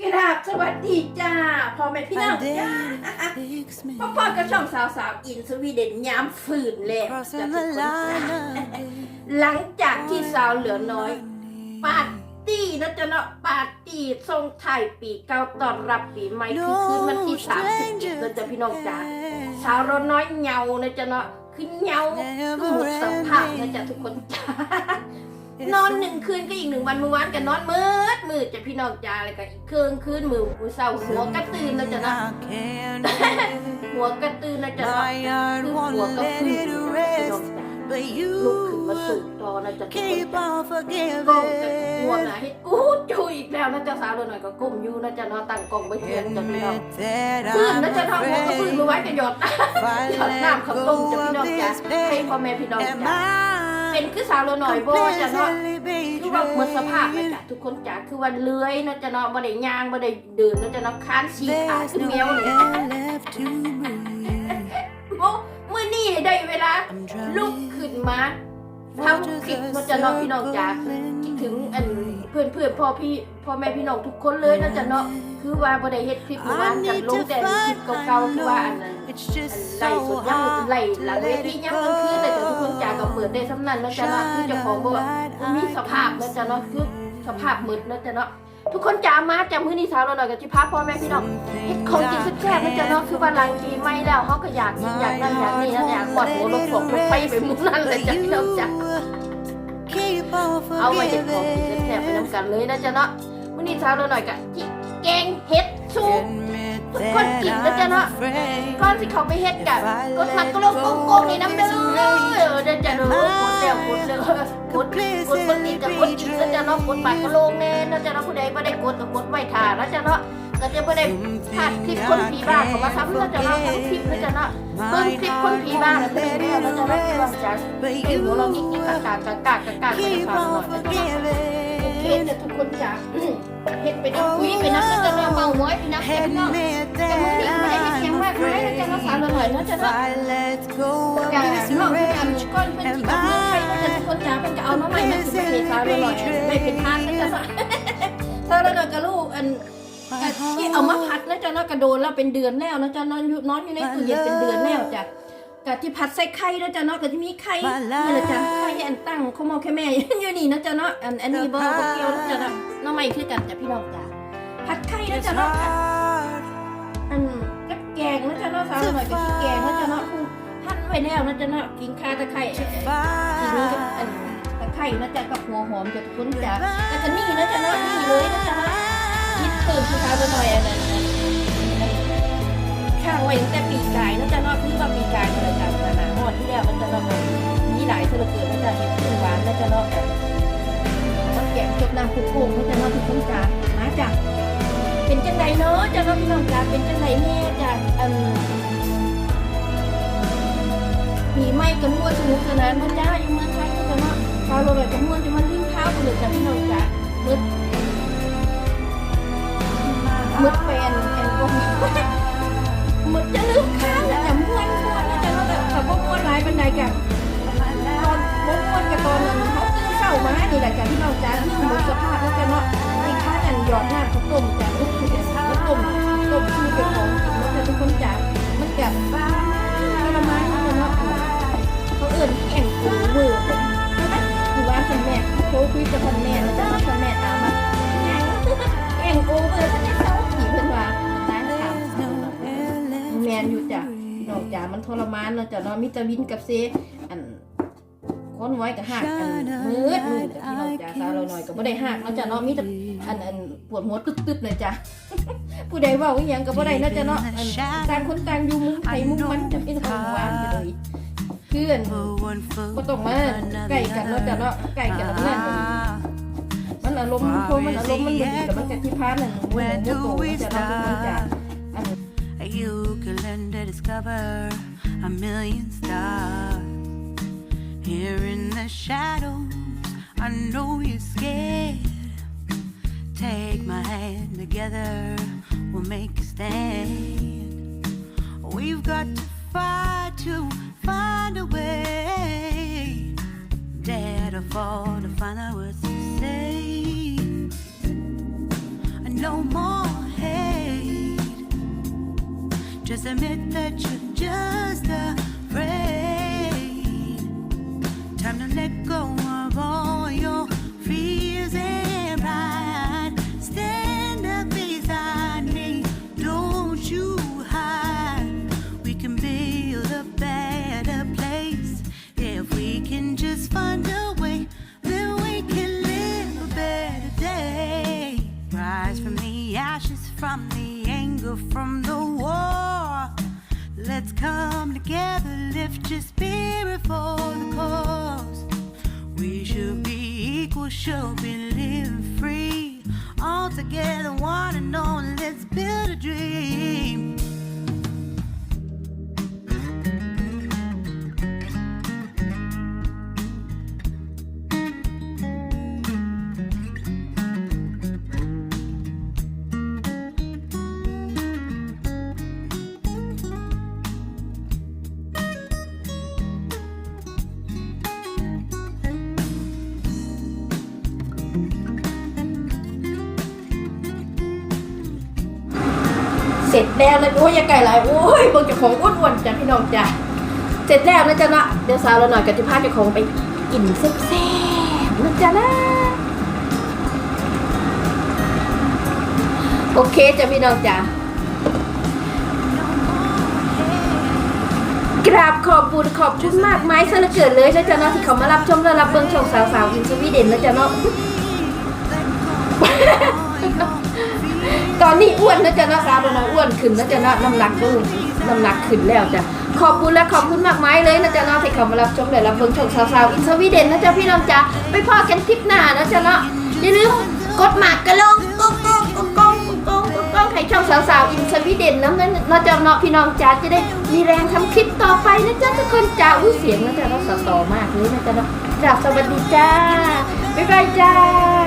กราบสวัสดีจ้าพ่อแม่พี่น้อง I จ้า did fix me. พ่อพ่อก็ช่องสาวสาวๆอินสวีเดนย้ำฝืนแล้วจะ Crossing ทุก the คนจ้า line again. หลังจากที่สาวเหลือน้อย ปาร์ตี้นะจ๊ะเนาะปาร์ตี้ส่งไทายปีเก่าต้อนรับปีใหม่คือคืนวันที่ No สามสิบ stranger นะจ๊ะพี่น้องจ้า can สาวเราน้อยเหงานะจ๊ะเนาะคือเหงาคือหมดสภาพนะจ๊ะทุกคนจ้า นอนหนึ่งคืนก็อีกหนึ่งวันเมื่อวานก็นอนมืดมืดจ้ะพี่น้องจ้าแล้วก็อีกคืนคืนมือมือเศร้าหัวกระตือนนะจ๊ะเนาะ I can't หัวกระตือนนะจ๊ะเนาะ My heart คือ won't หัวกระ let พือ it พี่น้อง rest, จ้า but ลุกขึ้นมาสู you บต่อนะจ๊ะทุกคน keep จ้า on ก้มแต่หัวห forgiving. นาให้กูจูอีกแล้วนะจ๊ะสาวหน่อยก็ก้มอยู่นะจ๊ะเนาะตั้งกล้องไว้เทียนจ้ะพี่น้อง Admit that ฟื้น I'm นะจ๊ะเนาะหัวก็ฟื้นมา afraid. ไว้กันหยดนะ If I หยด let น้ำข้าวต้มจ้ะ go พี่น้อง of จ้ะ this ให้พ่อ pain, แม่พี่น้อง am จ้ะ เป็น I คือสาวหน่อยโบจ้ะเนาะ completely คือว่าหมดสภาพเลย betrayed? จ้ะทุกคนจ้ะคือวันเลื้อยนะจ๊ะเนาะบ่ได้ย่างบ่ได้เดินนะจ๊ะเนาะค้านสีขา There's ขึ้น no แมวเลย air left to breathe. โอ้มื้อนี้ได้เวลา I'm ลุก drowning. ขึ้นมาทำคลิปนะจ๊ะเนาะพี่น้องจ้ะคิดถึงอันเพื่อนเพื่อนๆพ่อพี่พ่อแม่พี่น้องทุกคนเลยนะจ๊ะเนาะคือว่าบ่ได้เฮ็ดคลิปเมื่อวานกันลงแต่คลิปเก่าๆคือว่าอันนั้น It's อัน just ไล่ส so ดย่ำ hard ไล่ to หลังเว let ที it ย่ำกลางคืนแต่ทุกคน go. จากก็เปิดได้สำนันนะจ๊ะเนาะคือเจ้าของบอกว่ามีสภาพนะจ๊ะเนาะคือสภาพมืดนะจ๊ะเนาะทุกคนจ๋ามาจากมื้อนี้เช้าเราหน่อยกับจิพาพ่อแม่พี่น้องเฮ็ดของกินแซ่บๆนะจ๊ะเนาะคือว่าหลังปีใหม่แล้วเฮาก็อยากกินอยากนั่นอยากนี่นะอยากกอดหัวลงศพลงไปไปมุมนั้นเลยจ้ะพี่น้องจ๋า Keep on เอาไว้เฮ็ดของกิน forgiving. แซ่บๆไปนํกันเลยนะจ๊ะเนาะมื้อนี้เช้าเราหน่อยกับจิแกงเห็ดซุป Admit Con that chị nó cho nó- I'm afraid. ก่อนสิเขาไปเฮ็ดกันกดมัดก็ลงโกงๆนี่น้ำเด้อเดี๋ยวจะเด้อกดแล้วกดเด้อกดกดเบิ่งนี่จะกดอีกแล้วจะเนาะกดบัตรก็ลงแน่แล้วจะเนาะผู้ใดบ่ได้กดก็กดไว้ท่าแล้วจะเนาะก็จะบ่ได้พลาดคลิปคนผีบ้าเขามาทำแล้วจะเนาะทั้งคลิปแล้วจะเนาะเบิ่งคลิปคนผีบ้าแล้วก็ได้แล้วจะเนาะลองจังไอ้หัวเรากิ๊กๆกากๆกากๆกากๆกากๆไป Keep ฟังหน่ on อยจะเนาะโอ เน่ทุกคนจะเฮ็ดไปน้ำคุยไปน้ำแล้วจะเนาเมาหมอยไปน้ำเก็บเนาะ Admit แต่มื้อนี้ไม่ได้มีเสียง that มากมายแล้วจะ I'm เนาะสาวหน่อย afraid. เนะจะเนาะ I let go of อย่า this นอกจาก rage, ก้อนเป็นที่กับเมืองไทยก็จะทุกคนจ๋าเป็นจะเอาน้องใหม่มาถึงประเทศสาวหน่อยไม่เป็นทานนะจ๊ะสาวหน่อยกับลูกอันที่เอามาพัดนะจ๊ะเนาะกระโดนแล้วเป็นเดือนแล้วนะจ๊ะนอนอยู่นอนอยู่ในตู้เย็นเป็นเดือนแล้วจ้ะ กะที่พัดใส่ไข่นะจ๊ะเนาะกะที่มีไข่นี่แหละจ้ะไข่อันตั้งข้าวเมาแค่แม่อยู่นี่นะจ๊ะเนาะอันอันนี้บ่บ่เกี่ยวนะจ๊ะเนาะน้องใหม่คือกันจ้ะพี่น้องจ้ะพัดไข่นะ It's จ๊ะเนาะ hard อันกับแกงนะจ๊ะเนาะสาวหน่อยกับที่แกงนะจ๊ะเนาะคือหั่นไว้แล้วนะจ๊ะเนาะกินคาตะไคร้ to ทีนี้กับอัน fight. ตะไคร้นะจ๊ะกับหัวหอมจะคุ้นจ้ะแล้วก็นี่นะจ๊ะเนาะนี่เลยนะจ๊ะเนาะยิดเติมที่ข้าวหน่อยอันนั้นอันอัน ข้างไว้ตั้งแต่ปีกายนะจ๊ะเนาะคือว่าปีกายนี่แหละจ้ะหนาหอดที่แล้วมันจะเนาะมีหลายเสลอเกินนะจ๊ะเห็ดขึ้นหวานนะจ๊ะเนาะกันมันแกงจบน้ำคุกโป่งนะจ๊ะเนาะทุกคนจ้ะมาจ้ะเป็นจังไดเนาะจ้ะเนาะพี่น้องจ้ะเป็นจังไดแม่จ้ะอันผีไม่กันมั่วสนุกสนานพระเจ้าอยู่เมืองไทยก็จะเนาะชาวโรเลยกันมั่วจะมาลิ้นข้าวกันเลยจ้ะพี่น้องจ้ะมืดมืดแฟนแอนก็มี มืดจะลืมข้าวแล้วจะม่วนม่วนจะเนาแบบแต่ก็ม่วนหลายบันไดกันตอนม่วนกับตอนนั้นเขาตื่นเศร้ามานี่แหละจ้ะพี่น้องจ้ะที่หมดสภาพแล้วจะเนาะที่ข้ากันหยอดน้ำเขาต้มจ้ะลูกคือแล้วต้มต้มคือเป็นของกินแล้วจะทุกคนจ้ะมันแบบทรมานแล้วจะเนาะเขาเอื่นแข่งกูเวอร์เลยคือว่าคุณแม่โทรคุยกับคุณแม่แล้วจะมาคุณแม่ตามมาแข่งกูเวอร์ฉันเศร้าผีเพิ่น นอยู่จ้ะนอกจากมันทรมานเนาะจ้ะเนาะมิตรวินกับเซอันค้นไว้กับหักอันมืดมืดพี่น้องจ้ะสาวเราหน่อยก็บ่ได้หักเนาะจ้ะเนาะมีแต่อันอันปวดหัวตึ๊บๆเลยจ้ะผู้ใดเว่าอีหยังก็บ่ได้เนาะจ้ะเนาะอันต่างคนต่างอยู่มุมไผมุมมันจะเป็นของหวานเลยเพื่อนก็ต้องมาใกล้กันเนาะจ้ะเนาะใกล้กันแล้วนั่นมันอารมณ์พวกมันอารมณ์มันดีแต่มันจะที่พานนั่นโมโหโมโตเนจะเนาะทุกคนจ้ะ You can learn to discover a million stars. Here in the shadows, I know you're scared. Take my hand together, we'll make a stand. We've got to fight to find a way. Dare to fall to find out what to say. No more admit that you're just afraid. Time to let go of all your fears and pride. Stand up beside me, don't you hide. We can build a better place if we can just find a way. Then we can live a better day. Rise from the ashes, from the anger, from the. Let's come together, lift your spirit for the cause. We should be equal, should be living free. All together, one and all, let's build a dream. ร็จแล้วเลยโอ้ยอย่าไก่หลายโอ้ยเบิ่งเจ้าของอ้วนๆจ้ะพี่น้องจ้ะเสร็จแล้วนะจ๊ะเนาะเดี๋ยวสาวเราหน่อยกับที่พาเจ้าของไปกินแซ่บๆนะจ๊ะนะโอเคจ้ะพี่น้องจ้ะกราบขอบคุณขอบคุณมากไม้ซะเหลือเกินเลยนะจ๊ะเนาะที่เขามารับชมและรับเบิ่งช่องสาวๆอินสวีเดนนะจ๊ะเนาะ ตอนนี้อ้วนนะจ๊ะนะคะตอนนี้อ้วนขึ้นนะจ๊ะนะน้ำหนักดูน้ำหนักขึ้นแล้วจ้ะขอบคุณและขอบคุณมากมายเลยนะจ๊ะนะที่เขามารับชมและรับเบิ่งช่องสาวๆอินสวีเดนนะจ๊ะพี่น้องจ๊ะไปพอกันคลิปหน้านะจ๊ะเนาะอย่าลืมกดหมากกระลงกงกงกงกงกงกงกงให้ช่องสาวๆอินสวีเดนนะนั่นนะจ๊ะเนาะพี่น้องจ๊ะจะได้มีแรงทำคลิปต่อไปนะจ๊ะทุกคนจ้าอุ้เสียงนะจ๊ะเราสตอมากเลยนะจ๊ะเนาะจ้าสวัสดีจ้าบ๊ายบายจ้า